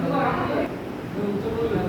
그거랑 그 이쪽으로 가야 돼.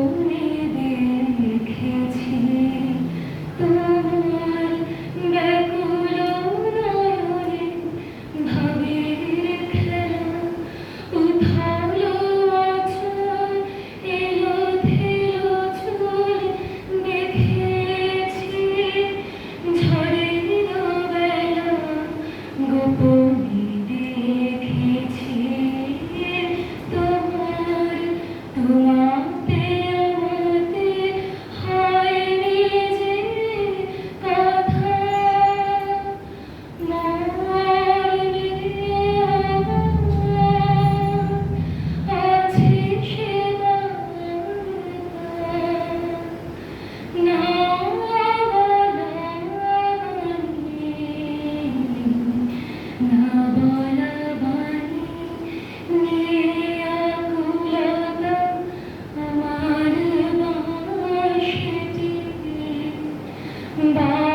me. ಬಿಡ